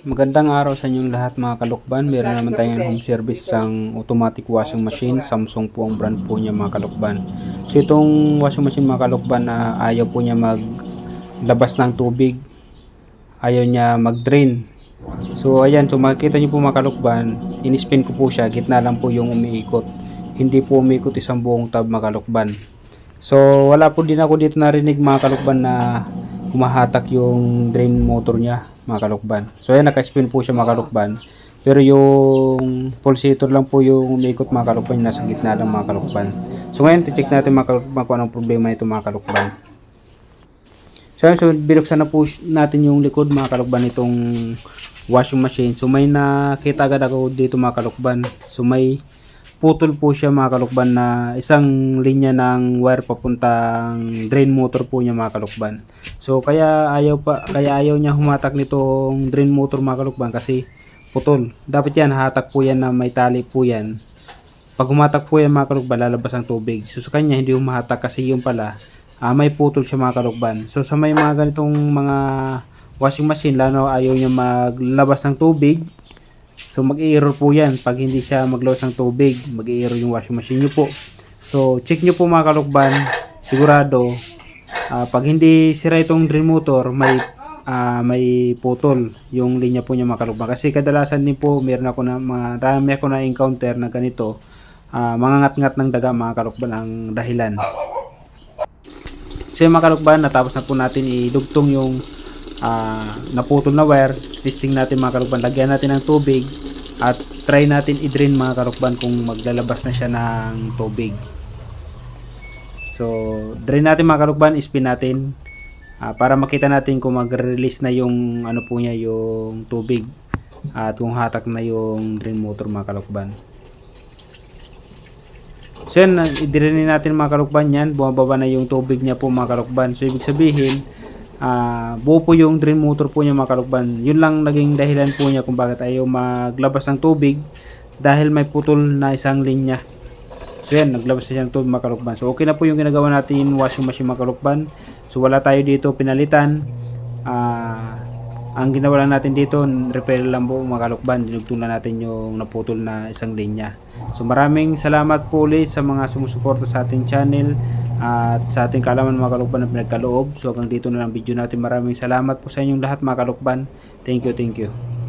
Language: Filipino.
Magandang araw sa inyong lahat mga kalukban. Meron naman tayong home service sang automatic washing machine. Samsung po ang brand po niya mga kalukban. So itong washing machine mga kalukban na ayaw po niya maglabas ng tubig. Ayaw niya mag-drain. So ayan, so makikita niyo po mga kalukban, in-spin ko po siya, gitna lang po yung umiikot. Hindi po umiikot isang buong tab mga kalukban. So wala po din ako dito narinig mga kalukban na humahatak yung drain motor niya mga kalukban. So ayan naka-spin po siya mga kalukban. Pero yung pulsator lang po yung umiikot mga kalukban nasa gitna lang mga kalukban. So ngayon check natin mga kalukban kung anong problema nito mga kalukban. So, ayun, so binuksan na po natin yung likod mga kalukban itong washing machine. So may nakita agad ako dito mga kalukban. So may putol po siya mga kalukban na isang linya ng wire papuntang drain motor po niya mga kalukban. So kaya ayaw pa kaya ayaw niya humatak nitong drain motor mga kalukban kasi putol. Dapat yan hatak po yan na may tali po yan. Pag humatak po yan mga kalukban lalabas ang tubig. So sa kanya hindi humahatak kasi yung pala ah, may putol siya mga kalukban. So sa may mga ganitong mga washing machine lalo ayaw niya maglabas ng tubig So mag-error po yan pag hindi siya maglawas ng tubig, mag-error yung washing machine nyo po. So check nyo po mga kalukban, sigurado ah, pag hindi sira itong drain motor, may ah, may putol yung linya po niya mga kalukban. Kasi kadalasan din po meron ako na mga rami ako na encounter na ganito, ah, mga ngat-ngat ng daga mga kalukban ang dahilan. So yung mga kalukban, natapos na po natin idugtong yung ah, naputol na wire. Testing natin mga kalukban. Lagyan natin ng tubig at try natin i-drain mga kalukban kung maglalabas na siya ng tubig. So, drain natin mga kalukban, spin natin ah, para makita natin kung mag-release na yung ano po niya yung tubig at kung hatak na yung drain motor mga kalukban. So yan, i-drain natin mga kalukban yan. Bumababa na yung tubig niya po mga kalukban. So ibig sabihin, ah buo po yung drain motor po niya mga kalukban. Yun lang naging dahilan po niya kung bakit ayaw maglabas ng tubig dahil may putol na isang linya. So yan, naglabas na siya ng tubig mga kalukban. So okay na po yung ginagawa natin washing machine mga kalukban. So wala tayo dito pinalitan. Ah ang ginawa lang natin dito, repair lang po mga kalukban. Natin yung naputol na isang linya. So maraming salamat po ulit sa mga sumusuporta sa ating channel at sa ating kalaman mga kalukban na pinagkaloob. So hanggang dito na lang video natin. Maraming salamat po sa inyong lahat mga kalukban. Thank you, thank you.